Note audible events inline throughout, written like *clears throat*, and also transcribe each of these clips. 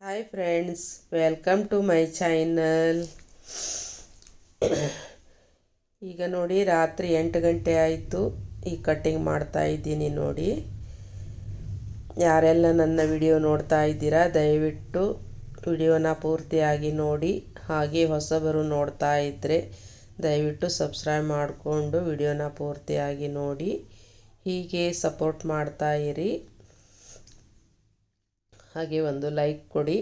Hi friends welcome to my channel ಈಗ ನೋಡಿ, ರಾತ್ರಿ ಎಂಟು ಗಂಟೆ ಆಯಿತು. ಈ ಕಟ್ಟಿಂಗ್ ಮಾಡ್ತಾ ಇದ್ದೀನಿ ನೋಡಿ. ಯಾರೆಲ್ಲ ನನ್ನ ವಿಡಿಯೋ ನೋಡ್ತಾ ಇದ್ದೀರಾ, ದಯವಿಟ್ಟು ವಿಡಿಯೋನ ಪೂರ್ತಿಯಾಗಿ ನೋಡಿ. ಹಾಗೆ ಹೊಸಬರು ನೋಡ್ತಾ ಇದ್ದರೆ ದಯವಿಟ್ಟು ಸಬ್ಸ್ಕ್ರೈಬ್ ಮಾಡಿಕೊಂಡು ವಿಡಿಯೋನ ಪೂರ್ತಿಯಾಗಿ ನೋಡಿ. ಹೀಗೆ ಸಪೋರ್ಟ್ ಮಾಡ್ತಾ ಇರಿ. ಹಾಗೆ ಒಂದು ಲೈಕ್ ಕೊಡಿ.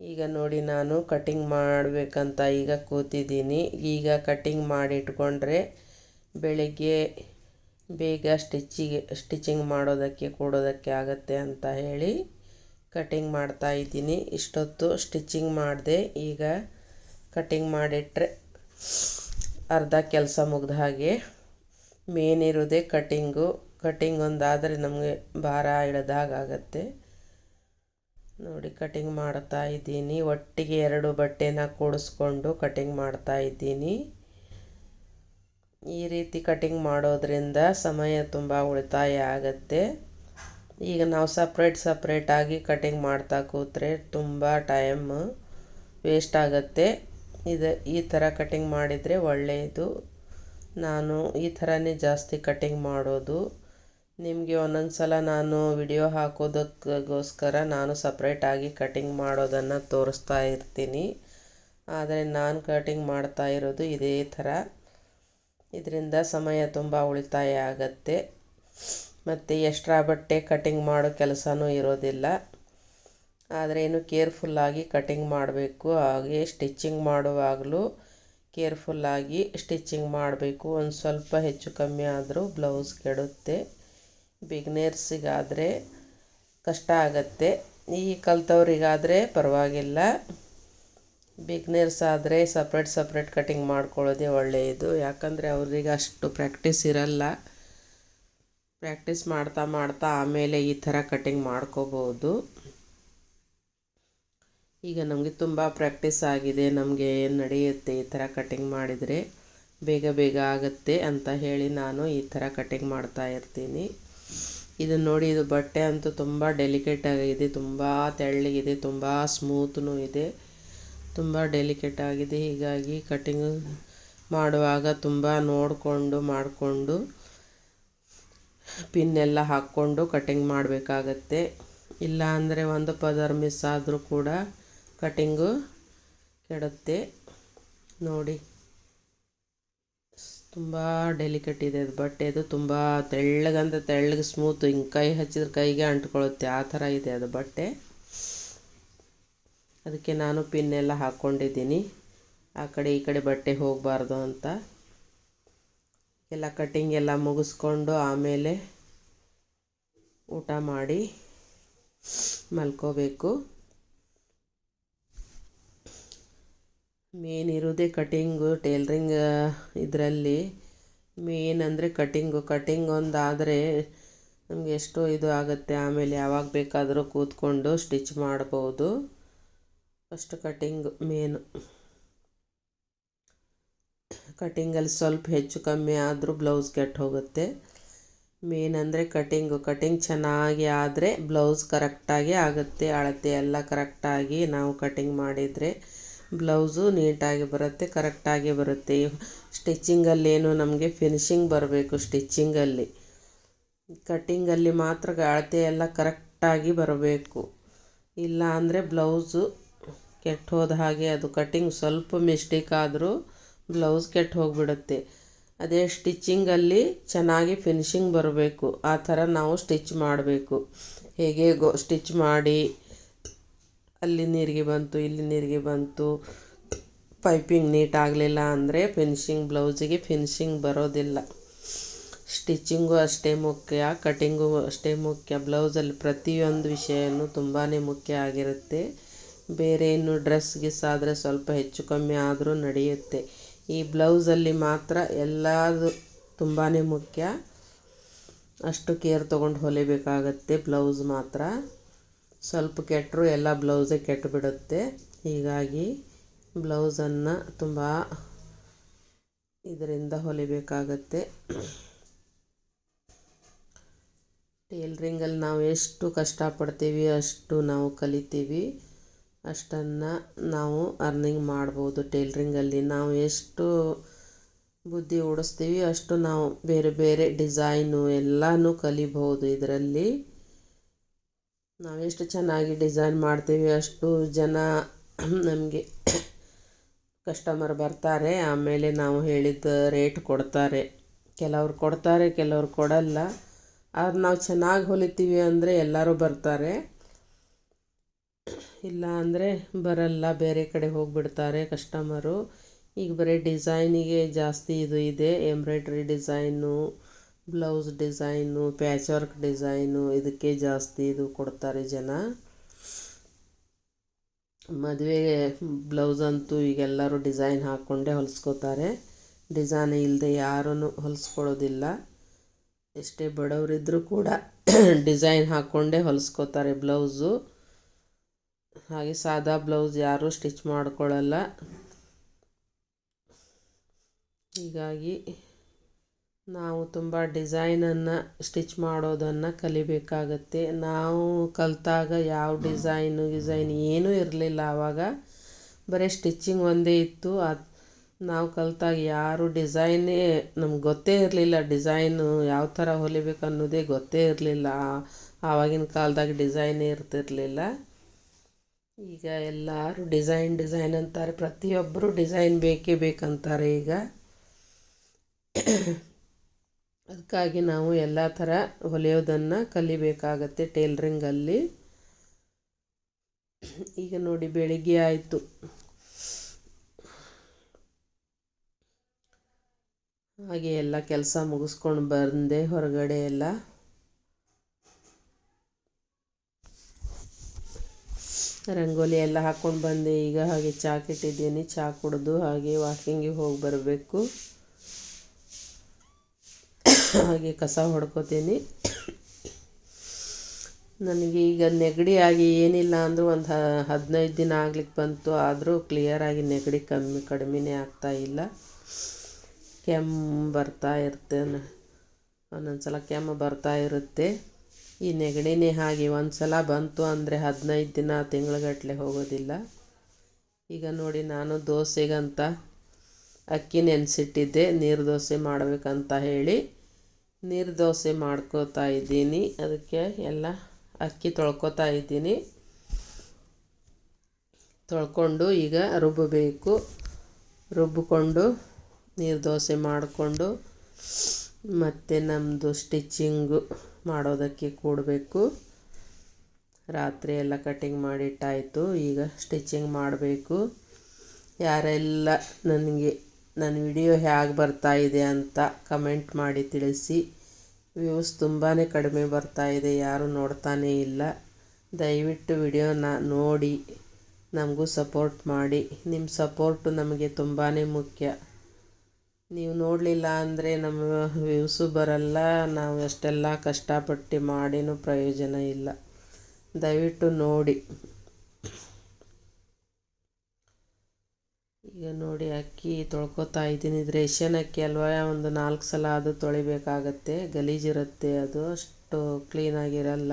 ಈಗ ನೋಡಿ ನಾನು ಕಟಿಂಗ್ ಮಾಡಬೇಕಂತ ಈಗ ಕೂತಿದ್ದೀನಿ. ಈಗ ಕಟಿಂಗ್ ಮಾಡಿಟ್ಕೊಂಡ್ರೆ ಬೆಳಿಗ್ಗೆ ಬೇಗ ಸ್ಟಿಚ್ಚಿಗೆ ಸ್ಟಿಚಿಂಗ್ ಮಾಡೋದಕ್ಕೆ, ಕೊಡೋದಕ್ಕೆ ಆಗುತ್ತೆ ಅಂತ ಹೇಳಿ ಕಟಿಂಗ್ ಮಾಡ್ತಾ ಇದ್ದೀನಿ. ಇಷ್ಟೊತ್ತು ಸ್ಟಿಚಿಂಗ್ ಮಾಡಿದೆ. ಈಗ ಕಟಿಂಗ್ ಮಾಡಿಟ್ರೆ ಅರ್ಧ ಕೆಲಸ ಮುಗ್ದ ಹಾಗೆ ಮೇನ್ ಇರೋದೇ ಕಟಿಂಗು ಕಟಿಂಗ್ ಒಂದಾದರೆ ನಮಗೆ ಭಾರ ಇಳಿದಾಗತ್ತೆ ನೋಡಿ ಕಟಿಂಗ್ ಮಾಡ್ತಾ ಇದ್ದೀನಿ. ಒಟ್ಟಿಗೆ ಎರಡು ಬಟ್ಟೆನ ಕೂಡಿಸ್ಕೊಂಡು ಕಟಿಂಗ್ ಮಾಡ್ತಾ ಇದ್ದೀನಿ. ಈ ರೀತಿ ಕಟಿಂಗ್ ಮಾಡೋದ್ರಿಂದ ಸಮಯ ತುಂಬ ಉಳಿತಾಯ ಆಗುತ್ತೆ. ಈಗ ನಾವು ಸಪ್ರೇಟ್ ಸಪ್ರೇಟಾಗಿ ಕಟಿಂಗ್ ಮಾಡ್ತಾ ಕೂತ್ರೆ ತುಂಬ ಟೈಮ್ ವೇಸ್ಟ್ ಆಗುತ್ತೆ. ಇದು, ಈ ಥರ ಕಟಿಂಗ್ ಮಾಡಿದರೆ ಒಳ್ಳೆಯದು ನಾನು ಈ ಥರನೇ ಜಾಸ್ತಿ ಕಟಿಂಗ್ ಮಾಡೋದು. ನಿಮಗೆ ಒಂದೊಂದು ಸಲ ನಾನು ವಿಡಿಯೋ ಹಾಕೋದಕ್ಕೋಸ್ಕರ ನಾನು ಸಪ್ರೇಟಾಗಿ ಕಟಿಂಗ್ ಮಾಡೋದನ್ನು ತೋರಿಸ್ತಾ ಇರ್ತೀನಿ. ಆದರೆ ನಾನು ಕಟಿಂಗ್ ಮಾಡ್ತಾ ಇರೋದು ಇದೇ ಥರ. ಇದರಿಂದ ಸಮಯ ತುಂಬ ಉಳಿತಾಯ ಆಗತ್ತೆ. ಮತ್ತು ಎಕ್ಸ್ಟ್ರಾ ಬಟ್ಟೆ ಕಟಿಂಗ್ ಮಾಡೋ ಕೆಲಸನೂ ಇರೋದಿಲ್ಲ. ಆದರೆ ಏನು ಕೇರ್ಫುಲ್ಲಾಗಿ ಕಟಿಂಗ್ ಮಾಡಬೇಕು. ಹಾಗೆ ಸ್ಟಿಚ್ಚಿಂಗ್ ಮಾಡುವಾಗಲೂ ಕೇರ್ಫುಲ್ಲಾಗಿ ಸ್ಟಿಚ್ಚಿಂಗ್ ಮಾಡಬೇಕು. ಒಂದು ಸ್ವಲ್ಪ ಹೆಚ್ಚು ಕಮ್ಮಿ ಆದರೂ ಬ್ಲೌಸ್ ಕೆಡುತ್ತೆ. ಬಿಗ್ನೇರ್ಸಿಗಾದರೆ ಕಷ್ಟ ಆಗತ್ತೆ. ಈ ಕಲ್ತವ್ರಿಗಾದರೆ ಪರವಾಗಿಲ್ಲ. ಬಿಗ್ನೇರ್ಸ್ ಆದರೆ ಸಪ್ರೇಟ್ ಸಪ್ರೇಟ್ ಕಟಿಂಗ್ ಮಾಡ್ಕೊಳ್ಳೋದೇ ಒಳ್ಳೆಯದು. ಯಾಕಂದರೆ ಅವ್ರಿಗೆ ಅಷ್ಟು ಪ್ರ್ಯಾಕ್ಟೀಸ್ ಇರಲ್ಲ. ಪ್ರ್ಯಾಕ್ಟೀಸ್ ಮಾಡ್ತಾ ಮಾಡ್ತಾ ಆಮೇಲೆ ಈ ಥರ ಕಟಿಂಗ್ ಮಾಡ್ಕೋಬೋದು. ಈಗ ನಮಗೆ ತುಂಬ ಪ್ರ್ಯಾಕ್ಟೀಸ್ ಆಗಿದೆ. ನಮಗೆ ಏನು ನಡೆಯುತ್ತೆ ಈ ಥರ ಕಟಿಂಗ್ ಮಾಡಿದರೆ? ಬೇಗ ಬೇಗ ಆಗುತ್ತೆ ಅಂತ ಹೇಳಿ ನಾನು ಈ ಥರ ಕಟಿಂಗ್ ಮಾಡ್ತಾ ಇರ್ತೀನಿ. ಇದನ್ನು ನೋಡಿ, ಇದು ಬಟ್ಟೆ ಅಂತೂ ತುಂಬ ಡೆಲಿಕೇಟ್ ಆಗಿದೆ ತುಂಬ ತೆಳ್ಳಗಿದೆ ತುಂಬ ಸ್ಮೂತ್ನೂ ಇದೆ, ತುಂಬ ಡೆಲಿಕೇಟ್ ಆಗಿದೆ. ಹೀಗಾಗಿ ಕಟಿಂಗ್ ಮಾಡುವಾಗ ತುಂಬ ನೋಡಿಕೊಂಡು, ಮಾಡಿಕೊಂಡು ಪಿನ್ನೆಲ್ಲ ಹಾಕ್ಕೊಂಡು ಕಟ್ಟಿಂಗ್ ಮಾಡಬೇಕಾಗತ್ತೆ. ಇಲ್ಲ ಅಂದರೆ ಒಂದು ಪದರ್ ಮಿಸ್ ಆದರೂ ಕೂಡ ಕಟ್ಟಿಂಗು ಕೆಡುತ್ತೆ. ನೋಡಿ. ತುಂಬ ಡೆಲಿಕೇಟ್ ಇದೆ ಅದು. ಬಟ್ಟೆ ಅದು ತುಂಬ ತೆಳ್ಳಗಂತ ತೆಳ್ಳಗೆ ಸ್ಮೂತ್ ಹಿಂಗೆ ಕೈ ಹಚ್ಚಿದ್ರೆ ಕೈಗೆ ಅಂಟ್ಕೊಳ್ಳುತ್ತೆ ಆ ಥರ ಇದೆ ಅದು ಬಟ್ಟೆ. ಅದಕ್ಕೆ ನಾನು ಪಿನ್ ಎಲ್ಲ ಹಾಕ್ಕೊಂಡಿದ್ದೀನಿ ಆ ಕಡೆ ಈ ಕಡೆ ಬಟ್ಟೆ ಹೋಗಬಾರ್ದು ಅಂತ. ಎಲ್ಲ ಕಟ್ಟಿಂಗ್ ಎಲ್ಲ ಮುಗಿಸ್ಕೊಂಡು ಆಮೇಲೆ ಊಟ ಮಾಡಿ ಮಲ್ಕೋಬೇಕು. ಮೇನ್ ಇರೋದೇ ಕಟಿಂಗು ಟೇಲ್ರಿಂಗ್ ಇದರಲ್ಲಿ. ಮೇನ್ ಅಂದರೆ ಕಟಿಂಗು ಕಟಿಂಗ್ ಒಂದಾದರೆ ನಮಗೆ ಎಷ್ಟೋ ಇದು ಆಗುತ್ತೆ. ಆಮೇಲೆ ಯಾವಾಗ ಬೇಕಾದರೂ ಕೂತ್ಕೊಂಡು ಸ್ಟಿಚ್ ಮಾಡ್ಬೋದು. ಫಸ್ಟ್ ಕಟಿಂಗ್ ಮೇನು ಕಟಿಂಗಲ್ಲಿ ಸ್ವಲ್ಪ ಹೆಚ್ಚು ಕಮ್ಮಿ ಆದರೂ ಬ್ಲೌಸ್ ಕೆಟ್ಟು ಹೋಗುತ್ತೆ. ಮೇನ್ ಅಂದರೆ ಕಟಿಂಗು ಕಟಿಂಗ್ ಚೆನ್ನಾಗಿ ಆದರೆ ಬ್ಲೌಸ್ ಕರೆಕ್ಟಾಗಿ ಆಗುತ್ತೆ. ಅಳತೆ ಎಲ್ಲ ಕರೆಕ್ಟಾಗಿ ನಾವು ಕಟಿಂಗ್ ಮಾಡಿದರೆ ಬ್ಲೌಸು ನೀಟಾಗಿ ಬರುತ್ತೆ, ಕರೆಕ್ಟಾಗಿ ಬರುತ್ತೆ. ಸ್ಟಿಚ್ಚಿಂಗಲ್ಲೇನು ನಮಗೆ ಫಿನಿಶಿಂಗ್ ಬರಬೇಕು ಸ್ಟಿಚ್ಚಿಂಗಲ್ಲಿ. ಕಟ್ಟಿಂಗಲ್ಲಿ ಮಾತ್ರ ಅಳತೆ ಎಲ್ಲ ಕರೆಕ್ಟಾಗಿ ಬರಬೇಕು. ಇಲ್ಲ ಅಂದರೆ ಬ್ಲೌಸು ಕೆಟ್ಟು ಹೋದ ಹಾಗೆ ಅದು ಕಟ್ಟಿಂಗ್ ಸ್ವಲ್ಪ ಮಿಸ್ಟೇಕ್ ಆದರೂ ಬ್ಲೌಸ್ ಕೆಟ್ಟು ಹೋಗಿಬಿಡುತ್ತೆ. ಅದೇ ಸ್ಟಿಚ್ಚಿಂಗಲ್ಲಿ ಚೆನ್ನಾಗಿ ಫಿನಿಶಿಂಗ್ ಬರಬೇಕು. ಆ ಥರ ನಾವು ಸ್ಟಿಚ್ ಮಾಡಬೇಕು. ಹೇಗೆ ಗೋ ಸ್ಟಿಚ್ ಮಾಡಿ ಅಲ್ಲಿ ನೀರಿಗೆ ಬಂತು, ಇಲ್ಲಿ ನೀರಿಗೆ ಬಂತು. ಪೈಪಿಂಗ್ ನೀಟ್ ಆಗಲಿಲ್ಲ ಅಂದರೆ ಫಿನಿಶಿಂಗ್, ಬ್ಲೌಸಿಗೆ ಫಿನಿಶಿಂಗ್ ಬರೋದಿಲ್ಲ. ಸ್ಟಿಚ್ಚಿಂಗು ಅಷ್ಟೇ ಮುಖ್ಯ, ಕಟಿಂಗು ಅಷ್ಟೇ ಮುಖ್ಯ. ಬ್ಲೌಸಲ್ಲಿ ಪ್ರತಿಯೊಂದು ವಿಷಯನೂ ತುಂಬಾ ಮುಖ್ಯ ಆಗಿರುತ್ತೆ. ಬೇರೆ ಇನ್ನು ಡ್ರೆಸ್ ಗಿಸ್ ಆದರೆ ಸ್ವಲ್ಪ ಹೆಚ್ಚು ಕಮ್ಮಿ ಆದರೂ ನಡೆಯುತ್ತೆ. ಈ ಬ್ಲೌಸಲ್ಲಿ ಮಾತ್ರ ಎಲ್ಲದು ತುಂಬಾ ಮುಖ್ಯ. ಅಷ್ಟು ಕೇರ್ ತೊಗೊಂಡು ಹೊಲಿಬೇಕಾಗತ್ತೆ ಬ್ಲೌಸ್ ಮಾತ್ರ. ಸ್ವಲ್ಪ ಕೆಟ್ಟರೂ ಎಲ್ಲ ಬ್ಲೌಸೇ ಕೆಟ್ಟು ಬಿಡುತ್ತೆ. ಹೀಗಾಗಿ ಬ್ಲೌಸನ್ನು ತುಂಬ ಇದರಿಂದ ಹೊಲಿಬೇಕಾಗತ್ತೆ. ಟೇಲ್ರಿಂಗಲ್ಲಿ ನಾವು ಎಷ್ಟು ಕಷ್ಟಪಡ್ತೀವಿ ಅಷ್ಟು ನಾವು ಕಲಿತೀವಿ. ಅಷ್ಟನ್ನು ನಾವು ಅರ್ನಿಂಗ್ ಮಾಡ್ಬೋದು ಟೇಲ್ರಿಂಗಲ್ಲಿ. ನಾವು ಎಷ್ಟು ಬುದ್ಧಿ ಓಡಿಸ್ತೀವಿ ಅಷ್ಟು ನಾವು ಬೇರೆ ಬೇರೆ ಡಿಸೈನು ಎಲ್ಲನೂ ಕಲಿಬಹುದು ಇದರಲ್ಲಿ. ನಾವೆಷ್ಟು ಚೆನ್ನಾಗಿ ಡಿಸೈನ್ ಮಾಡ್ತೀವಿ, ಅಷ್ಟು ಜನ ನಮಗೆ ಕಸ್ಟಮರ್ ಬರ್ತಾರೆ. ಆಮೇಲೆ ನಾವು ಹೇಳಿದ ರೇಟ್ ಕೊಡ್ತಾರೆ. ಕೆಲವ್ರು ಕೊಡ್ತಾರೆ, ಕೆಲವ್ರು ಕೊಡಲ್ಲ. ಆದ್ರೆ ನಾವು ಚೆನ್ನಾಗಿ ಹೊಲಿತೀವಿ ಅಂದರೆ ಎಲ್ಲರೂ ಬರ್ತಾರೆ. ಇಲ್ಲ ಅಂದರೆ ಬರಲ್ಲ, ಬೇರೆ ಕಡೆ ಹೋಗಿಬಿಡ್ತಾರೆ ಕಸ್ಟಮರು ಈಗ ಬರೀ ಡಿಸೈನಿಗೆ ಜಾಸ್ತಿ ಇದು ಇದೆ embroidery design blouse design patch work design, ಇದಕ್ಕೆ ಜಾಸ್ತಿ ಇದು ಕೊಡ್ತಾರೆ ಜನ. ಮದುವೆಗೆ ಬ್ಲೌಸ್ ಅಂತೂ ಈಗೆಲ್ಲರೂ ಡಿಸೈನ್ ಹಾಕ್ಕೊಂಡೇ ಹೊಲಿಸ್ಕೋತಾರೆ. ಡಿಸೈನ್ ಇಲ್ಲದೆ ಯಾರೂ ಹೊಲಿಸ್ಕೊಳ್ಳೋದಿಲ್ಲ. ಎಷ್ಟೇ ಬಡವರಿದ್ದರೂ ಕೂಡ *clears throat* ಡಿಸೈನ್ ಹಾಕ್ಕೊಂಡೇ ಹೊಲಿಸ್ಕೋತಾರೆ ಬ್ಲೌಸು. ಹಾಗೆ ಸಾದಾ ಬ್ಲೌಸ್ ಯಾರೂ ಸ್ಟಿಚ್ ಮಾಡ್ಕೊಳ್ಳಲ್ಲ. ಹೀಗಾಗಿ ನಾವು ತುಂಬ ಡಿಸೈನನ್ನು ಸ್ಟಿಚ್ ಮಾಡೋದನ್ನು ಕಲಿಬೇಕಾಗತ್ತೆ. ನಾವು ಕಲಿತಾಗ ಯಾವ ಡಿಸೈನು ಡಿಸೈನ್ ಏನೂ ಇರಲಿಲ್ಲ ಆವಾಗ ಬರೀ ಸ್ಟಿಚ್ಚಿಂಗ್ ಒಂದೇ ಇತ್ತು. ಅದು ನಾವು ಕಲಿತಾಗ ಯಾರು ಡಿಸೈನೇ ನಮ್ಗೆ ಗೊತ್ತೇ ಇರಲಿಲ್ಲ. ಡಿಸೈನು ಯಾವ ಥರ ಹೊಲಿಬೇಕು ಅನ್ನೋದೇ ಗೊತ್ತೇ ಇರಲಿಲ್ಲ. ಆವಾಗಿನ ಕಾಲದಾಗ ಡಿಸೈನೇ ಇರ್ತಿರಲಿಲ್ಲ. ಈಗ ಎಲ್ಲರೂ ಡಿಸೈನ್ ಡಿಸೈನ್ ಅಂತಾರೆ. ಪ್ರತಿಯೊಬ್ಬರು ಡಿಸೈನ್ ಬೇಕೇ ಬೇಕಂತಾರೆ ಈಗ. ಅದಕ್ಕಾಗಿ ನಾವು ಎಲ್ಲ ಥರ ಹೊಲಿಯೋದನ್ನು ಕಲಿಬೇಕಾಗತ್ತೆ ಟೇಲ್ರಿಂಗಲ್ಲಿ. ಈಗ ನೋಡಿ ಬೆಳಿಗ್ಗೆ ಆಯಿತು. ಹಾಗೆ ಎಲ್ಲ ಕೆಲಸ ಮುಗಿಸ್ಕೊಂಡು ಬಂದೆ ಹೊರಗಡೆ ಎಲ್ಲ. ರಂಗೋಲಿ ಎಲ್ಲ ಹಾಕ್ಕೊಂಡು ಬಂದೆ ಈಗ. ಹಾಗೆ ಚಹಾ ಕೆಟ್ಟಿದ್ದೀನಿ ಚಹಾ ಕುಡಿದು ಹಾಗೆ ವಾಕಿಂಗಿಗೆ ಹೋಗಿ ಬರಬೇಕು. ಹಾಗೆ ಕಸ ಹೊಡ್ಕೋತೀನಿ. ನನಗೆ ಈಗ ನೆಗಡಿ ಆಗಿ ಏನಿಲ್ಲ ಅಂದರೂ ಒಂದು ಹದಿನೈದು ದಿನ ಆಗ್ಲಿಕ್ಕೆ ಬಂತು. ಆದರೂ ಕ್ಲಿಯರಾಗಿ ನೆಗಡಿ ಕಮ್ಮಿ, ಕಡಿಮೆನೇ ಆಗ್ತಾ ಇಲ್ಲ. ಕೆಮ್ಮು ಬರ್ತಾ ಇರುತ್ತೆ. ಒಂದೊಂದು ಸಲ ಕೆಮ್ಮು ಬರ್ತಾ ಇರುತ್ತೆ. ಈ ನೆಗಡಿನೇ ಹಾಗೆ ಒಂದು ಸಲ ಬಂತು ಅಂದರೆ ಹದಿನೈದು ದಿನ ತಿಂಗಳಗಟ್ಟಲೆ ಹೋಗೋದಿಲ್ಲ. ಈಗ ನೋಡಿ ನಾನು ದೋಸೆಗಂತ ಅಕ್ಕಿ ನೆನೆಸಿಟ್ಟಿದ್ದೆ. ನೀರು ದೋಸೆ ಮಾಡಬೇಕಂತ ಹೇಳಿ. ನೀರು ದೋಸೆ ಮಾಡ್ಕೋತಾ ಇದ್ದೀನಿ. ಅದಕ್ಕೆ ಎಲ್ಲ ಅಕ್ಕಿ ತೊಳ್ಕೊತಾ ಇದ್ದೀನಿ. ತೊಳ್ಕೊಂಡು ಈಗ ರುಬ್ಬಬೇಕು. ರುಬ್ಬಿಕೊಂಡು ನೀರು ದೋಸೆ ಮಾಡಿಕೊಂಡು ಮತ್ತು ನಮ್ಮದು ಸ್ಟಿಚ್ಚಿಂಗು ಮಾಡೋದಕ್ಕೆ ಕೂಡಬೇಕು. ರಾತ್ರಿ ಎಲ್ಲ ಕಟಿಂಗ್ ಮಾಡಿಟ್ಟಾಯಿತು. ಈಗ ಸ್ಟಿಚ್ಚಿಂಗ್ ಮಾಡಬೇಕು. ಯಾರೆಲ್ಲ ನನಗೆ ನನ್ನ ವಿಡಿಯೋ ಹೇಗೆ ಬರ್ತಾ ಇದೆ ಅಂತ ಕಮೆಂಟ್ ಮಾಡಿ ತಿಳಿಸಿ. ವ್ಯೂಸ್ ತುಂಬಾ ಕಡಿಮೆ ಬರ್ತಾ ಇದೆ, ಯಾರೂ ನೋಡ್ತಾನೇ ಇಲ್ಲ. ದಯವಿಟ್ಟು ವಿಡಿಯೋನ ನೋಡಿ, ನಮಗೂ ಸಪೋರ್ಟ್ ಮಾಡಿ. ನಿಮ್ಮ ಸಪೋರ್ಟು ನಮಗೆ ತುಂಬಾ ಮುಖ್ಯ. ನೀವು ನೋಡಲಿಲ್ಲ ಅಂದರೆ ನಮ್ಮ ವ್ಯೂಸು ಬರಲ್ಲ, ನಾವು ಅಷ್ಟೆಲ್ಲ ಕಷ್ಟಪಟ್ಟು ಮಾಡಿನೂ ಪ್ರಯೋಜನ ಇಲ್ಲ. ದಯವಿಟ್ಟು ನೋಡಿ. ಈಗ ನೋಡಿ ಅಕ್ಕಿ ತೊಳ್ಕೊತಾ ಇದ್ದೀನಿ. ಇದು ರೇಷನ್ ಅಕ್ಕಿ ಅಲ್ವಾ? ಒಂದು ನಾಲ್ಕು ಸಲ ಅದು ತೊಳಿಬೇಕಾಗತ್ತೆ. ಗಲೀಜಿರುತ್ತೆ ಅದು. ಅಷ್ಟು ಕ್ಲೀನಾಗಿರಲ್ಲ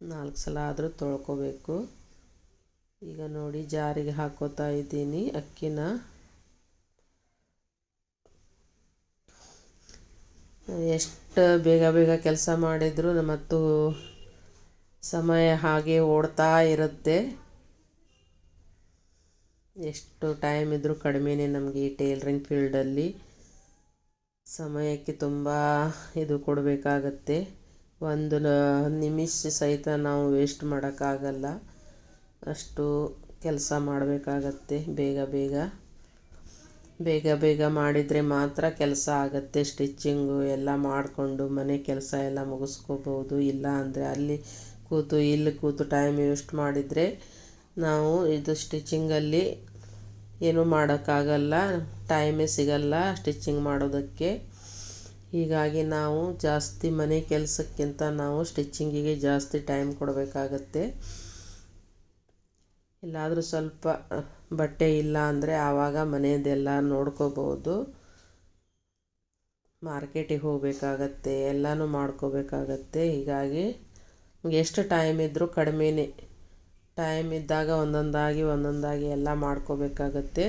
ನಾಲ್ಕು ಸಲ ಆದರೂ ತೊಳ್ಕೊಬೇಕು. ಈಗ ನೋಡಿ ಜಾರಿಗೆ ಹಾಕೋತಾ ಇದ್ದೀನಿ ಅಕ್ಕಿನ. ಎಷ್ಟು ಬೇಗ ಬೇಗ ಕೆಲಸ ಮಾಡಿದರೂ ಮತ್ತು ಸಮಯ ಹಾಗೆ ಓಡ್ತಾ ಇರುತ್ತೆ. ಎಷ್ಟು ಟೈಮ್ ಇದ್ದರೂ ಕಡಿಮೆನೇ ನಮಗೆ ಈ ಟೇಲ್ರಿಂಗ್ ಫೀಲ್ಡಲ್ಲಿ ಸಮಯಕ್ಕೆ ತುಂಬ ಇದು ಕೊಡಬೇಕಾಗತ್ತೆ. ಒಂದು ನಿಮಿಷ ಸಹಿತ ನಾವು ವೇಸ್ಟ್ ಮಾಡೋಕ್ಕಾಗಲ್ಲ. ಅಷ್ಟು ಕೆಲಸ ಮಾಡಬೇಕಾಗತ್ತೆ ಬೇಗ ಬೇಗ. ಬೇಗ ಬೇಗ ಮಾಡಿದರೆ ಮಾತ್ರ ಕೆಲಸ ಆಗುತ್ತೆ. ಸ್ಟಿಚ್ಚಿಂಗು ಎಲ್ಲ ಮಾಡಿಕೊಂಡು ಮನೆ ಕೆಲಸ ಎಲ್ಲ ಮುಗಿಸ್ಕೋಬೋದು. ಇಲ್ಲ ಅಂದರೆ ಅಲ್ಲಿ ಕೂತು, ಇಲ್ಲಿ ಕೂತು ಟೈಮ್ ವೇಸ್ಟ್ ಮಾಡಿದರೆ ನಾವು ಇದು ಸ್ಟಿಚಿಂಗಲ್ಲಿ ಏನೂ ಮಾಡೋಕ್ಕಾಗಲ್ಲ ಟೈಮೇ ಸಿಗಲ್ಲ ಸ್ಟಿಚಿಂಗ್ ಮಾಡೋದಕ್ಕೆ. ಹೀಗಾಗಿ ನಾವು ಜಾಸ್ತಿ ಮನೆ ಕೆಲಸಕ್ಕಿಂತ ನಾವು ಸ್ಟಿಚಿಂಗಿಗೆ ಜಾಸ್ತಿ ಟೈಮ್ ಕೊಡಬೇಕಾಗತ್ತೆ. ಇಲ್ಲಾದರೂ ಸ್ವಲ್ಪ ಬಟ್ಟೆ ಇಲ್ಲ ಅಂದರೆ ಆವಾಗ ಮನೆಯದೆಲ್ಲ ನೋಡ್ಕೋಬೋದು ಮಾರ್ಕೆಟಿಗೆ ಹೋಗಬೇಕಾಗತ್ತೆ, ಎಲ್ಲನೂ ಮಾಡ್ಕೋಬೇಕಾಗತ್ತೆ. ಹೀಗಾಗಿ ಎಷ್ಟು ಟೈಮ್ ಇದ್ದರೂ ಕಡಿಮೆನೇ ಟೈಮ್ ಇದ್ದಾಗ ಒಂದೊಂದಾಗಿ ಒಂದೊಂದಾಗಿ ಎಲ್ಲ ಮಾಡ್ಕೋಬೇಕಾಗತ್ತೆ.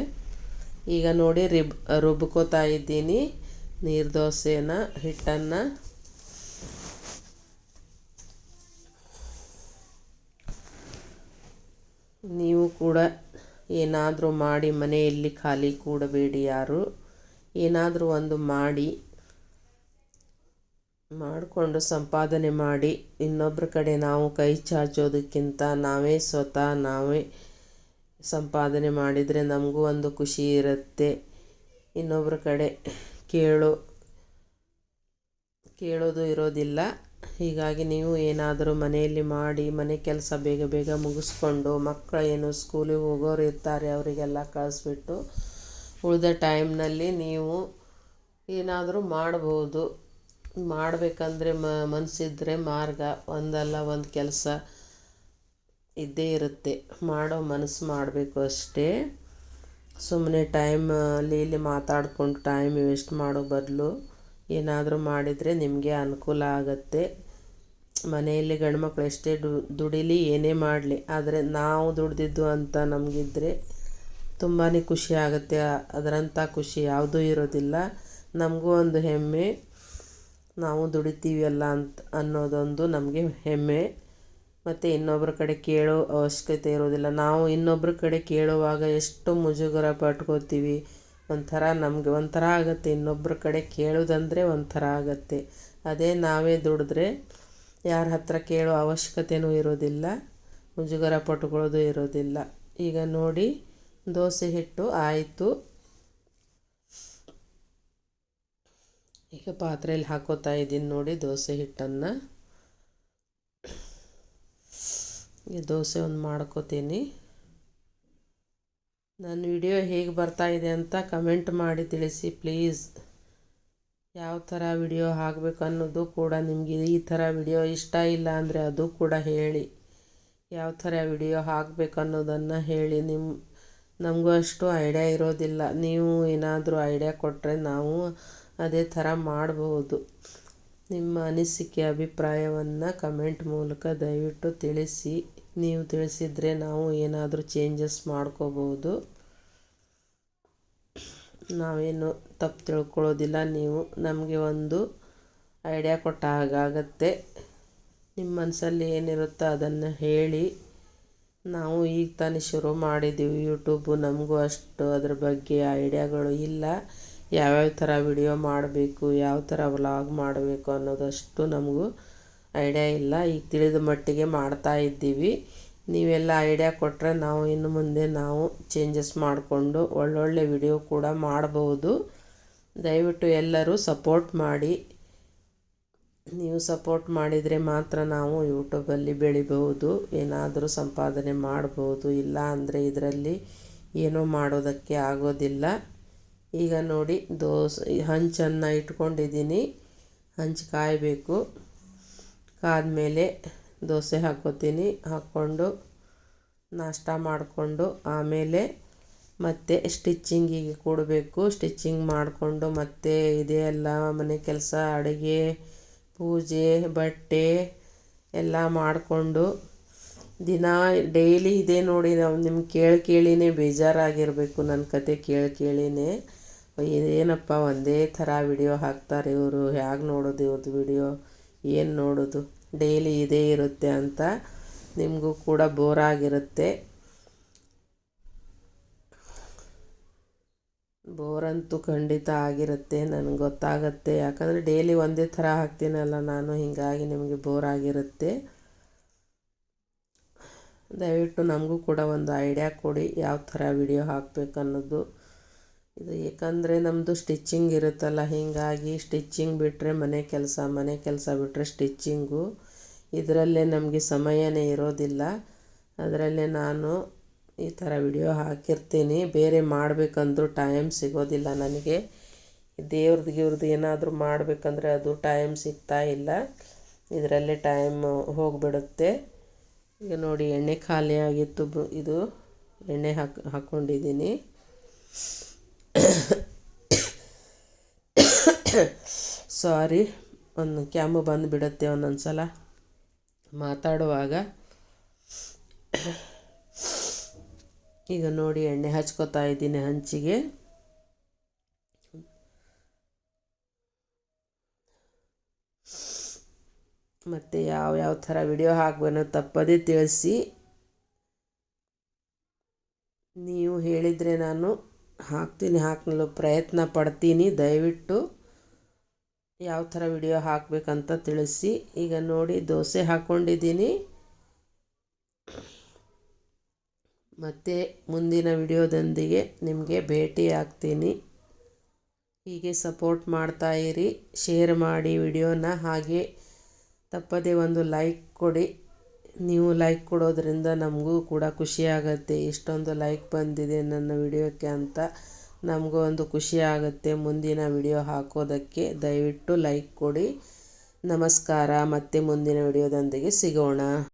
ಈಗ ನೋಡಿ ರಿಬ್, ರುಬ್ಕೋತಾ ಇದ್ದೀನಿ ನೀರು ದೋಸೆನ, ಹಿಟ್ಟನ್ನು. ನೀವು ಕೂಡ ಏನಾದರೂ ಮಾಡಿ ಮನೆಯಲ್ಲಿ ಖಾಲಿ ಕೂಡಬೇಡಿ ಯಾರು. ಏನಾದರೂ ಒಂದು ಮಾಡಿ. ಮಾಡಿಕೊಂಡು ಸಂಪಾದನೆ ಮಾಡಿ ಇನ್ನೊಬ್ಬರ ಕಡೆ ನಾವು ಕೈ ಚಾಚೋದಕ್ಕಿಂತ ನಾವೇ ಸ್ವತಃ ನಾವೇ ಸಂಪಾದನೆ ಮಾಡಿದರೆ ನಮಗೂ ಒಂದು ಖುಷಿ ಇರುತ್ತೆ. ಇನ್ನೊಬ್ಬರ ಕಡೆ ಕೇಳೋ, ಕೇಳೋದು ಇರೋದಿಲ್ಲ. ಹೀಗಾಗಿ ನೀವು ಏನಾದರೂ ಮನೆಯಲ್ಲಿ ಮಾಡಿ, ಮನೆ ಕೆಲಸ ಬೇಗ ಬೇಗ ಮುಗಿಸ್ಕೊಂಡು, ಮಕ್ಕಳು ಏನು ಸ್ಕೂಲಿಗೆ ಹೋಗೋರು ಇರ್ತಾರೆ, ಅವರಿಗೆಲ್ಲ ಕಳಿಸ್ಬಿಟ್ಟು ಉಳಿದ ಟೈಮ್ನಲ್ಲಿ ನೀವು ಏನಾದರೂ ಮಾಡ್ಬೋದು. ಮಾಡಬೇಕಂದ್ರೆ ಮನಸ್ಸಿದ್ರೆ ಮಾರ್ಗ, ಒಂದಲ್ಲ ಒಂದು ಕೆಲಸ ಇದ್ದೇ ಇರುತ್ತೆ. ಮಾಡೋ ಮನಸ್ಸು ಮಾಡಬೇಕು ಅಷ್ಟೇ. ಸುಮ್ಮನೆ ಟೈಮ್ ಅಲ್ಲಿ ಇಲ್ಲಿ ಮಾತಾಡ್ಕೊಂಡು ಟೈಮ್ ವೇಸ್ಟ್ ಮಾಡೋ ಬದಲು ಏನಾದರೂ ಮಾಡಿದರೆ ನಿಮಗೆ ಅನುಕೂಲ ಆಗುತ್ತೆ. ಮನೆಯಲ್ಲಿ ಗಂಡು ಮಕ್ಕಳು ಎಷ್ಟೇ ದುಡೀಲಿ, ಏನೇ ಮಾಡಲಿ, ಆದರೆ ನಾವು ದುಡ್ದಿದ್ದು ಅಂತ ನಮಗಿದ್ರೆ ತುಂಬಾ ಖುಷಿ ಆಗುತ್ತೆ. ಅದರಂಥ ಖುಷಿ ಯಾವುದೂ ಇರೋದಿಲ್ಲ. ನಮಗೂ ಒಂದು ಹೆಮ್ಮೆ. ನಾವು ದುಡಿತೀವಲ್ಲ ಅಂತ ಅನ್ನೋದೊಂದು ನಮಗೆ ಹೆಮ್ಮೆ. ಮತ್ತು ಇನ್ನೊಬ್ಬರ ಕಡೆ ಕೇಳೋ ಅವಶ್ಯಕತೆ ಇರೋದಿಲ್ಲ. ನಾವು ಇನ್ನೊಬ್ಬರ ಕಡೆ ಕೇಳುವಾಗ ಎಷ್ಟು ಮುಜುಗರ ಪಟ್ಕೋತೀವಿ. ಒಂಥರ ನಮಗೆ ಒಂಥರ ಆಗುತ್ತೆ. ಇನ್ನೊಬ್ಬರ ಕಡೆ ಕೇಳೋದಂದರೆ ಒಂಥರ ಆಗುತ್ತೆ. ಅದೇ ನಾವೇ ದುಡಿದ್ರೆ ಯಾರ ಹತ್ರ ಕೇಳೋ ಅವಶ್ಯಕತೆಯೂ ಇರೋದಿಲ್ಲ. ಮುಜುಗರ ಪಟ್ಕೊಳ್ಳೋದು ಇರೋದಿಲ್ಲ. ಈಗ ನೋಡಿ, ದೋಸೆ ಹಿಟ್ಟು ಆಯಿತು. ಈಗ ಪಾತ್ರೆಯಲ್ಲಿ ಹಾಕೋತಾ ಇದ್ದೀನಿ ನೋಡಿ ದೋಸೆ ಹಿಟ್ಟನ್ನು. ಈ ದೋಸೆ ಒಂದು ಮಾಡ್ಕೋತೀನಿ. ನನ್ನ ವಿಡಿಯೋ ಹೇಗೆ ಬರ್ತಾ ಇದೆ ಅಂತ ಕಮೆಂಟ್ ಮಾಡಿ ತಿಳಿಸಿ ಪ್ಲೀಸ್. ಯಾವ ಥರ ವಿಡಿಯೋ ಹಾಕಬೇಕು ಅನ್ನೋದು ಕೂಡ ನಿಮಗೆ ಈ ಥರ ವಿಡಿಯೋ ಇಷ್ಟ ಇಲ್ಲ ಅಂದರೆ ಅದು ಕೂಡ ಹೇಳಿ. ಯಾವ ಥರ ವಿಡಿಯೋ ಹಾಕಬೇಕು ಅನ್ನೋದನ್ನು ಹೇಳಿ. ನಿಮ್ಮ ನಮಗೂ ಅಷ್ಟು ಐಡಿಯಾ ಇರೋದಿಲ್ಲ. ನೀವು ಏನಾದರೂ ಐಡಿಯಾ ಕೊಟ್ಟರೆ ನಾವು ಅದೇ ಥರ ಮಾಡಬಹುದು ನಿಮ್ಮ ಅನಿಸಿಕೆ, ಅಭಿಪ್ರಾಯವನ್ನು ಕಮೆಂಟ್ ಮೂಲಕ ದಯವಿಟ್ಟು ತಿಳಿಸಿ. ನೀವು ತಿಳಿಸಿದರೆ ನಾವು ಏನಾದರೂ ಚೇಂಜಸ್ ಮಾಡ್ಕೋಬೋದು. ನಾವೇನು ತಪ್ಪು ತಿಳ್ಕೊಳ್ಳೋದಿಲ್ಲ. ನೀವು ನಮಗೆ ಒಂದು ಐಡಿಯಾ ಕೊಟ್ಟ ಹಾಗಾಗತ್ತೆ. ನಿಮ್ಮ ಮನಸ್ಸಲ್ಲಿ ಏನಿರುತ್ತೋ ಅದನ್ನು ಹೇಳಿ. ನಾವು ಈಗ ತಾನೇ ಶುರು ಮಾಡಿದ್ದೀವಿ ಯೂಟ್ಯೂಬು ನಮಗೂ ಅಷ್ಟು ಅದ್ರ ಬಗ್ಗೆ ಐಡಿಯಾಗಳು ಇಲ್ಲ. ಯಾವ್ಯಾವ ಥರ ವಿಡಿಯೋ ಮಾಡಬೇಕು, ಯಾವ ಥರ ವ್ಲಾಗ್ ಮಾಡಬೇಕು ಅನ್ನೋದಷ್ಟು ನಮಗೂ ಐಡಿಯಾ ಇಲ್ಲ. ಈಗ ತಿಳಿದ ಮಟ್ಟಿಗೆ ಮಾಡ್ತಾ ಇದ್ದೀವಿ. ನೀವೆಲ್ಲ ಐಡಿಯಾ ಕೊಟ್ಟರೆ ನಾವು ಇನ್ನು ಮುಂದೆ ನಾವು ಚೇಂಜಸ್ ಮಾಡಿಕೊಂಡು ಒಳ್ಳೊಳ್ಳೆ ವಿಡಿಯೋ ಕೂಡ ಮಾಡಬಹುದು ದಯವಿಟ್ಟು ಎಲ್ಲರೂ ಸಪೋರ್ಟ್ ಮಾಡಿ. ನೀವು ಸಪೋರ್ಟ್ ಮಾಡಿದರೆ ಮಾತ್ರ ನಾವು ಯೂಟ್ಯೂಬಲ್ಲಿ ಬೆಳಿಬಹುದು. ಏನಾದರೂ ಸಂಪಾದನೆ ಮಾಡಬಹುದು ಇಲ್ಲ ಅಂದರೆ ಇದರಲ್ಲಿ ಏನೂ ಮಾಡೋದಕ್ಕೆ ಆಗೋದಿಲ್ಲ. ಈಗ ನೋಡಿ ದೋಸೆ ಹಂಚನ್ನು ಇಟ್ಕೊಂಡಿದ್ದೀನಿ. ಹಂಚು ಕಾಯಬೇಕು. ಕಾದಮೇಲೆ ದೋಸೆ ಹಾಕ್ಕೋತೀನಿ. ಹಾಕ್ಕೊಂಡು ನಾಷ್ಟ ಮಾಡಿಕೊಂಡು ಆಮೇಲೆ ಮತ್ತೆ ಸ್ಟಿಚ್ಚಿಂಗಿಗೆ ಕೊಡಬೇಕು. ಸ್ಟಿಚ್ಚಿಂಗ್ ಮಾಡಿಕೊಂಡು ಮತ್ತೆ ಇದೆಲ್ಲ ಮನೆ ಕೆಲಸ, ಅಡುಗೆ, ಪೂಜೆ, ಬಟ್ಟೆ ಎಲ್ಲ ಮಾಡಿಕೊಂಡು ದಿನ ಡೈಲಿ ಇದೆ ನೋಡಿ ನಾವು ನಿಮ್ಗೆ ಕೇಳಿ ಕೇಳಿನೇ ಬೇಜಾರಾಗಿರಬೇಕು. ನನ್ನ ಕತೆ ಕೇಳಿ ಕೇಳಿನೇ. ಏನಪ್ಪ ಒಂದೇ ಥರ ವಿಡಿಯೋ ಹಾಕ್ತಾರೆ ಇವರು. ಹೇಗೆ ನೋಡೋದು ಇವ್ರದ್ದು ವಿಡಿಯೋ ಏನು ನೋಡೋದು? ಡೈಲಿ ಇದೇ ಇರುತ್ತೆ ಅಂತ ನಿಮಗೂ ಕೂಡ ಬೋರ್ ಆಗಿರುತ್ತೆ. ಬೋರಂತೂ ಖಂಡಿತ ಆಗಿರುತ್ತೆ, ನನಗೆ ಗೊತ್ತಾಗುತ್ತೆ. ಯಾಕಂದರೆ ಡೈಲಿ ಒಂದೇ ಥರ ಹಾಕ್ತೀನಲ್ಲ ನಾನು, ಹೀಗಾಗಿ ನಿಮಗೆ ಬೋರ್ ಆಗಿರುತ್ತೆ. ದಯವಿಟ್ಟು ನಮಗೂ ಕೂಡ ಒಂದು ಐಡಿಯಾ ಕೊಡಿ, ಯಾವ ಥರ ವಿಡಿಯೋ ಹಾಕಬೇಕು ಅನ್ನೋದು ಇದು ಏಕೆಂದರೆ ನಮ್ಮದು ಸ್ಟಿಚ್ಚಿಂಗ್ ಇರುತ್ತಲ್ಲ, ಹೀಗಾಗಿ ಸ್ಟಿಚ್ಚಿಂಗ್ ಬಿಟ್ಟರೆ ಮನೆ ಕೆಲಸ ಮನೆ ಕೆಲಸ ಬಿಟ್ಟರೆ ಸ್ಟಿಚ್ಚಿಂಗು ಇದರಲ್ಲೇ ನಮಗೆ ಸಮಯನೇ ಇರೋದಿಲ್ಲ. ಅದರಲ್ಲೇ ನಾನು ಈ ಥರ ವಿಡಿಯೋ ಹಾಕಿರ್ತೀನಿ. ಬೇರೆ ಮಾಡಬೇಕಂದ್ರೂ ಟೈಮ್ ಸಿಗೋದಿಲ್ಲ ನನಗೆ. ದೇವ್ರದ್ದು ಗಿವ್ರದ್ದು ಏನಾದರೂ ಮಾಡಬೇಕಂದ್ರೆ ಅದು ಟೈಮ್ ಸಿಗ್ತಾ ಇಲ್ಲ. ಇದರಲ್ಲೇ ಟೈಮ್ ಹೋಗಿಬಿಡುತ್ತೆ. ಈಗ ನೋಡಿ ಎಣ್ಣೆ ಖಾಲಿಯಾಗಿತ್ತು ಇದು. ಎಣ್ಣೆ ಹಾಕ್ ಹಾಕ್ಕೊಂಡಿದ್ದೀನಿ ಸಾರಿ ಒಂದು ಕ್ಯಾಮು ಬಂದುಬಿಡುತ್ತೆ ಒಂದೊಂದು ಸಲ ಮಾತಾಡುವಾಗ. ಈಗ ನೋಡಿ, ಎಣ್ಣೆ ಹಚ್ಕೋತಾ ಇದ್ದೀನಿ ಹಂಚಿಗೆ. ಮತ್ತು ಯಾವ ಯಾವ ಥರ ವಿಡಿಯೋ ಹಾಕ್ಬೇಕು ತಪ್ಪದೇ ತಿಳಿಸಿ. ನೀವು ಹೇಳಿದರೆ ನಾನು ಹಾಕ್ತೀನಿ ಹಾಕಲು ಪ್ರಯತ್ನ ಪಡ್ತೀನಿ. ದಯವಿಟ್ಟು ಯಾವ ಥರ ವಿಡಿಯೋ ಹಾಕಬೇಕಂತ ತಿಳಿಸಿ. ಈಗ ನೋಡಿ, ದೋಸೆ ಹಾಕ್ಕೊಂಡಿದ್ದೀನಿ ಮತ್ತು ಮುಂದಿನ ವಿಡಿಯೋದೊಂದಿಗೆ ನಿಮಗೆ ಭೇಟಿ ಆಗ್ತೀನಿ. ಹೀಗೆ ಸಪೋರ್ಟ್ ಮಾಡ್ತಾಯಿರಿ ಶೇರ್ ಮಾಡಿ ವಿಡಿಯೋನ. ಹಾಗೆ ತಪ್ಪದೇ ಒಂದು ಲೈಕ್ ಕೊಡಿ. ನೀವು ಲೈಕ್ ಕೊಡೋದರಿಂದ ನಮಗೂ ಕೂಡ ಖುಷಿಯಾಗತ್ತೆ ಇಷ್ಟೊಂದು ಲೈಕ್ ಬಂದಿದೆ ನನ್ನ ವಿಡಿಯೋಕ್ಕೆ ಅಂತ ನಮಗೂ ಒಂದು ಖುಷಿ ಆಗುತ್ತೆ ಮುಂದಿನ ವಿಡಿಯೋ ಹಾಕೋದಕ್ಕೆ. ದಯವಿಟ್ಟು ಲೈಕ್ ಕೊಡಿ. ನಮಸ್ಕಾರ. ಮತ್ತೆ ಮುಂದಿನ ವಿಡಿಯೋದೊಂದಿಗೆ ಸಿಗೋಣ.